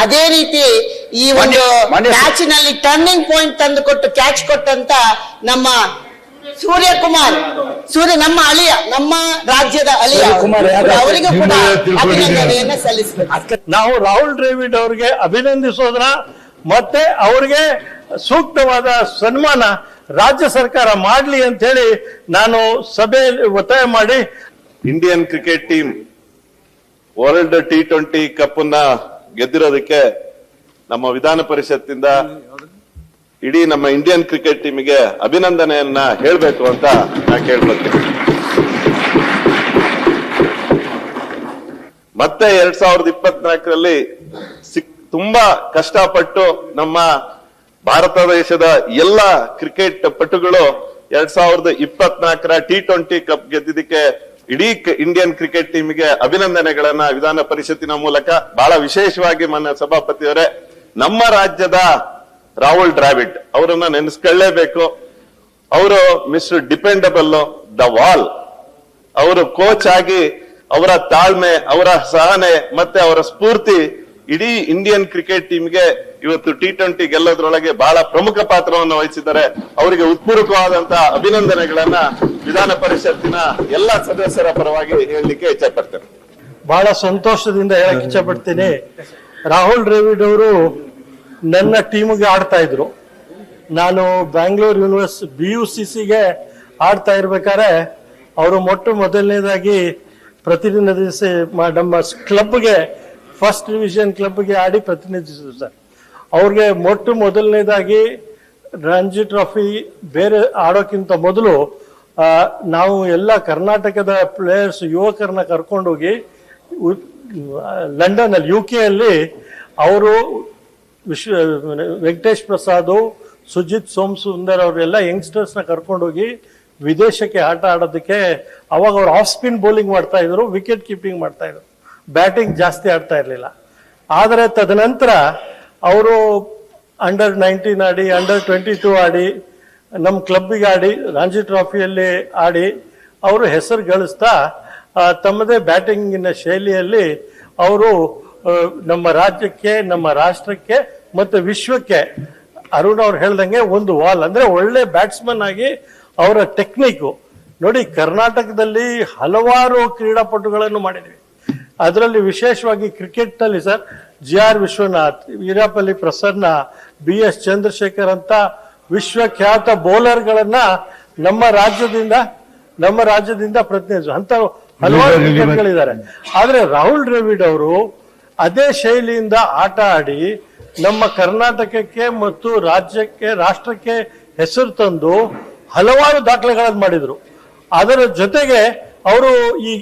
ಅದೇ ರೀತಿ ಈ ಒಂದು ಮ್ಯಾಚಿನಲ್ಲಿ ಟರ್ನಿಂಗ್ ಪಾಯಿಂಟ್ ತಂದು ಕೊಟ್ಟು ಕ್ಯಾಚ್ ಕೊಟ್ಟಂತ ನಮ್ಮ ಸೂರ್ಯಕುಮಾರ್ ಸೂರ್ಯ ನಮ್ಮ ಅಳಿಯ ನಮ್ಮ ರಾಜ್ಯದ ಅಳಿಯ? ಅವರಿಗೂ ಕೂಡ? ಅಭಿನಂದನೆಯನ್ನ ಸಲ್ಲಿಸಬೇಕು ನಾವು ರಾಹುಲ್ ದ್ರಾವಿಡ್ ಅವರಿಗೆ ಅಭಿನಂದಿಸೋದ್ರ ಮತ್ತೆ ಅವರಿಗೆ ಸೂಕ್ತವಾದ ಸನ್ಮಾನ ರಾಜ್ಯ ಸರ್ಕಾರ ಮಾಡಲಿ ಅಂತ ಹೇಳಿ ನಾನು ಸಭೆಯಲ್ಲಿ ಒತ್ತಾಯ ಮಾಡಿ Indian cricket team world T twenty cup ಅನ್ನ ಗೆದ್ದಿರೋದಕ್ಕೆ ನಮ್ಮ ವಿಧಾನ ಪರಿಷತ್ತಿಂದ ಇಡೀ ನಮ್ಮ ಇಂಡಿಯನ್ ಕ್ರಿಕೆಟ್ ಟೀಮಿಗೆ ಅಭಿನಂದನೆಯನ್ನ ಹೇಳಬೇಕು ಅಂತ ನಾ ಕೇಳ್ಬೇಕು ಮತ್ತೆ ಎರಡ್ ಸಾವಿರದ ಇಪ್ಪತ್ನಾಲ್ಕರಲ್ಲಿ ಸಿಕ್ ತುಂಬಾ ಕಷ್ಟಪಟ್ಟು ನಮ್ಮ ಭಾರತ ದೇಶದ ಎಲ್ಲ ಕ್ರಿಕೆಟ್ ಪಟುಗಳು ಎರಡ್ ಸಾವಿರದ ಇಪ್ಪತ್ನಾಲ್ಕರ ಟಿ ಟ್ವೆಂಟಿ ಕಪ್ ಗೆದ್ದಿದ್ದಕ್ಕೆ ಇಡೀ ಇಂಡಿಯನ್ ಕ್ರಿಕೆಟ್ ಟೀಮ್ಗೆ ಅಭಿನಂದನೆಗಳನ್ನ ವಿಧಾನ ಪರಿಷತ್ತಿನ ಮೂಲಕ ಬಹಳ ವಿಶೇಷವಾಗಿ ಮಾನ್ಯ ಸಭಾಪತಿಯವರೇ, ನಮ್ಮ ರಾಜ್ಯದ ರಾಹುಲ್ ಡ್ರಾವಿಡ್ ಅವರನ್ನ ನೆನೆಸ್ಕೊಳ್ಳೇಬೇಕು. ಅವರು ಮಿಸ್ಟರ್ ಡಿಪೆಂಡಬಲ್, ದ ವಾಲ್. ಅವರು ಕೋಚ್ ಆಗಿ ಅವರ ತಾಳ್ಮೆ, ಅವರ ಸಹನೆ ಮತ್ತೆ ಅವರ ಸ್ಫೂರ್ತಿ ಇಡೀ ಇಂಡಿಯನ್ ಕ್ರಿಕೆಟ್ ಟೀಮ್ಗೆ ಇವತ್ತು ಟಿ ಟ್ವೆಂಟಿ ಗೆಲ್ಲೋದ್ರೊಳಗೆ ಬಹಳ ಪ್ರಮುಖ ಪಾತ್ರವನ್ನು ವಹಿಸಿದ್ದಾರೆ. ಅವರಿಗೆ ಉತ್ಪೂರ್ವಕವಾದಂತಹ ಅಭಿನಂದನೆಗಳನ್ನ ವಿಧಾನ ಪರಿಷತ್ತಿನ ಎಲ್ಲಾ ಸದಸ್ಯರ ಪರವಾಗಿ ಹೇಳಲಿಕ್ಕೆ ಇಚ್ಛೆ ಪಡ್ತೇನೆ ಬಹಳ ಸಂತೋಷದಿಂದ ಹೇಳಕ್ ಇಚ್ಛಪಡ್ತೀನಿ. ರಾಹುಲ್ ದ್ರಾವಿಡ್ ಅವರು ನನ್ನ ಟೀಮ್ಗೆ ಆಡ್ತಾ ಇದ್ರು. ನಾನು Bangalore universe B U C ಸಿಗೆ ಆಡ್ತಾ ಇರ್ಬೇಕಾದ್ರೆ ಅವರು ಮೊಟ್ಟ ಮೊದಲನೇದಾಗಿ ಪ್ರತಿದಿನ ನಮ್ಮ ಕ್ಲಬ್ಗೆ ಫಸ್ಟ್ ಡಿವಿಷನ್ ಕ್ಲಬ್ಗೆ ಆಡಿ ಪ್ರತಿನಿಧಿಸಿದ್ರು ಸರ್. ಅವ್ರಿಗೆ ಮೊಟ್ಟ ಮೊದಲನೇದಾಗಿ ರಣಜಿ ಟ್ರಾಫಿ ಬೇರೆ ಆಡೋಕ್ಕಿಂತ ಮೊದಲು ನಾವು ಎಲ್ಲ ಕರ್ನಾಟಕದ ಪ್ಲೇಯರ್ಸ್ ಯುವಕರನ್ನ ಕರ್ಕೊಂಡೋಗಿ ಹೋಗಿ ಲಂಡನ್ ಅಲ್ಲಿ ಯು ಕೆ ಅಲ್ಲಿ ಅವರು ವಿಶ್ವ ವೆಂಕಟೇಶ್ ಪ್ರಸಾದ್, ಸುಜಿತ್ ಸೋಮ್ ಸುಂದರ್ ಅವರೆಲ್ಲ ಯಂಗ್ಸ್ಟರ್ಸ್ನ ಕರ್ಕೊಂಡೋಗಿ ವಿದೇಶಕ್ಕೆ ಆಟ ಆಡೋದಕ್ಕೆ ಅವಾಗ ಅವ್ರು ಆಫ್ ಸ್ಪಿನ್ ಬೌಲಿಂಗ್ ಮಾಡ್ತಾ ಇದ್ರು ವಿಕೆಟ್ ಕೀಪಿಂಗ್ ಮಾಡ್ತಾ ಇದ್ರು. ಬ್ಯಾಟಿಂಗ್ ಜಾಸ್ತಿ ಆಡ್ತಾ ಇರಲಿಲ್ಲ. ಆದರೆ ತದನಂತರ ಅವರು ಅಂಡರ್ ನೈನ್ಟೀನ್ ಆಡಿ ಅಂಡರ್ ಟ್ವೆಂಟಿ ಟೂ ಆಡಿ ನಮ್ಮ ಕ್ಲಬ್ಬಿಗೆ ಆಡಿ ರಾಂಜಿ ಟ್ರಾಫಿಯಲ್ಲಿ ಆಡಿ ಅವರು ಹೆಸರು ಗಳಿಸ್ತಾ ತಮ್ಮದೇ ಬ್ಯಾಟಿಂಗಿನ ಶೈಲಿಯಲ್ಲಿ ಅವರು ನಮ್ಮ ರಾಜ್ಯಕ್ಕೆ, ನಮ್ಮ ರಾಷ್ಟ್ರಕ್ಕೆ ಮತ್ತು ವಿಶ್ವಕ್ಕೆ ಅರುಣ್ ಅವ್ರು ಹೇಳ್ದಂಗೆ ಒಂದು ವಾಲ್. ಅಂದರೆ ಒಳ್ಳೆ ಬ್ಯಾಟ್ಸ್ಮನ್ ಆಗಿ ಅವರ ಟೆಕ್ನಿಕ್ಕು. ನೋಡಿ ಕರ್ನಾಟಕದಲ್ಲಿ ಹಲವಾರು ಕ್ರೀಡಾಪಟುಗಳನ್ನು ಮಾಡಿದ್ವಿ. ಅದರಲ್ಲಿ ವಿಶೇಷವಾಗಿ ಕ್ರಿಕೆಟ್ನಲ್ಲಿ sir G R Vishwanath Veerapalli Prasanna B S Chandrasekhar ಅಂತ ವಿಶ್ವಖ್ಯಾತ ಬೌಲರ್ಗಳನ್ನ ನಮ್ಮ ರಾಜ್ಯದಿಂದ ನಮ್ಮ ರಾಜ್ಯದಿಂದ ಪ್ರತಿನಿಧಿಸುವ ಅಂತ ಹಲವಾರು. ಕ್ರಿಕೆಟ್ಗಳಿದ್ದಾರೆ ಆದ್ರೆ ರಾಹುಲ್ ದ್ರಾವಿಡ್ ಅವರು ಅದೇ ಶೈಲಿಯಿಂದ ಆಟ ಆಡಿ ನಮ್ಮ ಕರ್ನಾಟಕಕ್ಕೆ ಮತ್ತು ರಾಜ್ಯಕ್ಕೆ ರಾಷ್ಟ್ರಕ್ಕೆ ಹೆಸರು ತಂದು ಹಲವಾರು ದಾಖಲೆಗಳನ್ನು ಮಾಡಿದ್ರು ಅದರ ಜೊತೆಗೆ ಅವರು ಈ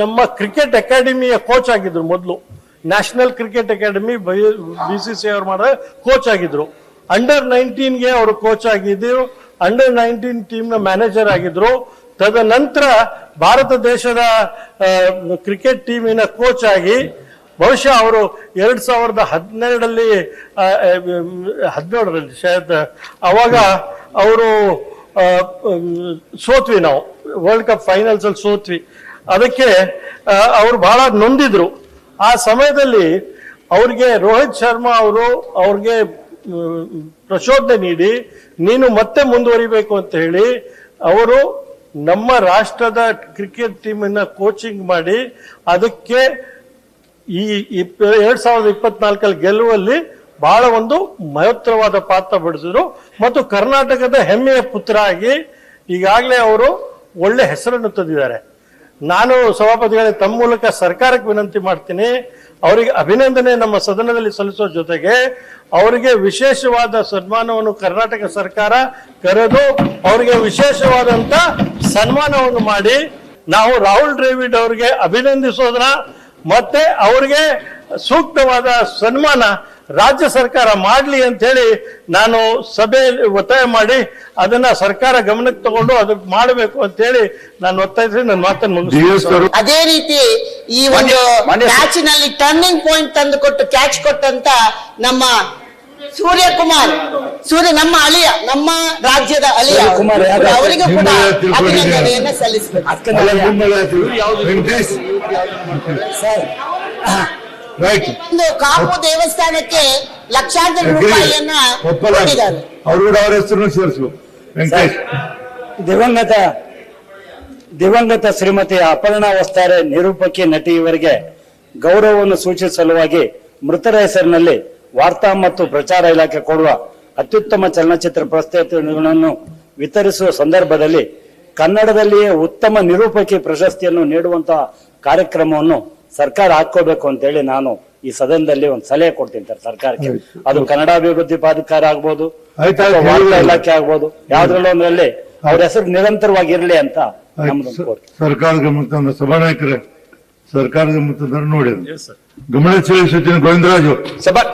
ನಮ್ಮ ಕ್ರಿಕೆಟ್ ಅಕಾಡೆಮಿಯ ಕೋಚ್ ಆಗಿದ್ರು ಮೊದಲು. National cricket academy B C C ಅವ್ರು ಮಾಡ ಕೋಚ್ ಆಗಿದ್ರು. ಅಂಡರ್ ನೈನ್ಟೀನ್ಗೆ ಅವರು ಕೋಚ್ ಆಗಿದ್ರು ಅಂಡರ್ ನೈನ್ಟೀನ್ ಟೀಮ್ನ ಮ್ಯಾನೇಜರ್ ಆಗಿದ್ರು. ತದನಂತರ ಭಾರತ ದೇಶದ ಕ್ರಿಕೆಟ್ ಟೀಮಿನ ಕೋಚ್ ಆಗಿ, ಬಹುಶಃ ಅವರು ಎರಡ್ ಸಾವಿರದ ಹದಿನೆರಡಲ್ಲಿ ಹದಿನೇಳರಲ್ಲಿ ಶಾಯದ್ ಅವಾಗ ಅವರು ಸೋತ್ವಿ ನಾವು. ವರ್ಲ್ಡ್ ಕಪ್ ಫೈನಲ್ಸ್ ಅಲ್ಲಿ ಸೋತ್ವಿ. ಅದಕ್ಕೆ ಅವರು ಬಹಳ ನೊಂದಿದ್ರು. ಆ ಸಮಯದಲ್ಲಿ ಅವ್ರಿಗೆ ರೋಹಿತ್ ಶರ್ಮಾ ಅವರು ಅವ್ರಿಗೆ ಪ್ರಚೋದನೆ ನೀಡಿ, ನೀನು ಮತ್ತೆ ಮುಂದುವರಿಬೇಕು ಅಂತ ಹೇಳಿ, ಅವರು ನಮ್ಮ ರಾಷ್ಟ್ರದ ಕ್ರಿಕೆಟ್ ಟೀಮನ್ನ ಕೋಚಿಂಗ್ ಮಾಡಿ, ಅದಕ್ಕೆ ಈ ಇಪ್ಪ- ಎರಡ್ ಸಾವಿರದ ಇಪ್ಪತ್ನಾಲ್ಕಲ್ಲಿ ಗೆಲ್ಲುವಲ್ಲಿ ಬಹಳ ಒಂದು ಮಹತ್ತರವಾದ ಪಾತ್ರ ಬಡಿಸಿದ್ರು. ಮತ್ತು ಕರ್ನಾಟಕದ ಹೆಮ್ಮೆಯ ಪುತ್ರ ಆಗಿ ಈಗಾಗಲೇ ಅವರು ಒಳ್ಳೆ ಹೆಸರನ್ನು ತಂದಿದ್ದಾರೆ. ನಾನು ಸಭಾಪತಿಗಳ ತಮ್ಮ ಮೂಲಕ ಸರ್ಕಾರಕ್ಕೆ ವಿನಂತಿ ಮಾಡ್ತೀನಿ, ಅವರಿಗೆ ಅಭಿನಂದನೆ ನಮ್ಮ ಸದನದಲ್ಲಿ ಸಲ್ಲಿಸೋ ಜೊತೆಗೆ ಅವರಿಗೆ ವಿಶೇಷವಾದ ಸನ್ಮಾನವನ್ನು ಕರ್ನಾಟಕ ಸರ್ಕಾರ ಕರೆದು ಅವರಿಗೆ ವಿಶೇಷವಾದಂತ ಸನ್ಮಾನವನ್ನು ಮಾಡಿ, ನಾವು ರಾಹುಲ್ ದ್ರಾವಿಡ್ ಅವರಿಗೆ ಅಭಿನಂದಿಸೋದ್ರ ಮತ್ತೆ ಅವರಿಗೆ ಸೂಕ್ತವಾದ ಸನ್ಮಾನ ರಾಜ್ಯ ಸರ್ಕಾರ ಮಾಡಲಿ ಅಂತ ಹೇಳಿ ನಾನು ಸಭೆಯಲ್ಲಿ ಒತ್ತಾಯ ಮಾಡಿ ಅದನ್ನ ಸರ್ಕಾರ ಗಮನಕ್ಕೆ ತಗೊಂಡು ಅದಕ್ಕೆ ಮಾಡಬೇಕು ಅಂತ ಹೇಳಿ ನಾನು ಒತ್ತಾಯಿಸಿ ನನ್ನ ಮಾತನ್ನು ಮುಗಿಸ್ತೀನಿ ಅದೇ ರೀತಿ ಈ ಒಂದು ಮ್ಯಾಚಿನಲ್ಲಿ ಟರ್ನಿಂಗ್ ಪಾಯಿಂಟ್ ತಂದು ಕೊಟ್ಟು ಕ್ಯಾಚ್ ಕೊಟ್ಟಂತ ನಮ್ಮ ಸೂರ್ಯಕುಮಾರ್ ಸೂರ್ಯ ನಮ್ಮ ಅಳಿಯ ನಮ್ಮ ರಾಜ್ಯದ ಅಳಿಯ ಕುಮಾರ್? ಅವರಿಗೂ ಕೂಡ? ಅಭಿನಂದನೆಯನ್ನ ಸಲ್ಲಿಸಬೇಕು ಸರ್ ಒಂದು ಕಾಪು ದೇವಸ್ಥಾನಕ್ಕೆ ಲಕ್ಷಾಂತರ ರೂಪಾಯಿಯನ್ನ ಕೊಟ್ಟಿದ್ದಾರೆ. ಅವ್ರು ಕೂಡ ಅವರ ಹೆಸರು ಸೇರಿಸು. ವೆಂಕಟೇಶ್. ದಿವಂಗತ ದಿವಂಗತ ಶ್ರೀಮತಿ ಅಪರ್ಣಾ ವಸ್ತಾರೆ ನಿರೂಪಕಿ ನಟಿ ಇವರಿಗೆ ಗೌರವವನ್ನು ಸೂಚಿಸುವ ಸಲುವಾಗಿ ಮೃತರ ಹೆಸರಿನಲ್ಲಿ ವಾರ್ತಾ ಮತ್ತು ಪ್ರಚಾರ ಇಲಾಖೆ ಕೊಡುವ ಅತ್ಯುತ್ತಮ ಚಲನಚಿತ್ರ ಪ್ರಸ್ತುತಿಗಳನ್ನು ವಿತರಿಸುವ ಸಂದರ್ಭದಲ್ಲಿ ಕನ್ನಡದಲ್ಲಿಯೇ ಉತ್ತಮ ನಿರೂಪಕಿ ಪ್ರಶಸ್ತಿಯನ್ನು ನೀಡುವಂತಹ ಕಾರ್ಯಕ್ರಮವನ್ನು ಸರ್ಕಾರ ಹಾಕೋಬೇಕು ಅಂತೇಳಿ ನಾನು ಈ ಸದನದಲ್ಲಿ ಒಂದು ಸಲಹೆ ಕೊಡ್ತೀನಿ ಸರ್ ಸರ್ಕಾರಕ್ಕೆ. ಅದು ಕನ್ನಡ ಅಭಿವೃದ್ಧಿ ಪ್ರಾಧಿಕಾರ ಆಗ್ಬೋದು ವಾರ್ತಾ ಇಲಾಖೆ ಆಗ್ಬೋದು ಯಾವ್ದ್ರಲ್ಲೂ ಒಂದ್ರಲ್ಲಿ ಅವ್ರ ಹೆಸರು ನಿರಂತರವಾಗಿ ಇರಲಿ ಅಂತ ಸರ್ಕಾರದ ಗಮನ ಸಭಾನಾಯಕರೇ ಸರ್ಕಾರದ ಗಮನ ನೋಡಿ. ಗಮನ ಸೂಚನೆ ಗೋವಿಂದರಾಜು. ಸಭಾ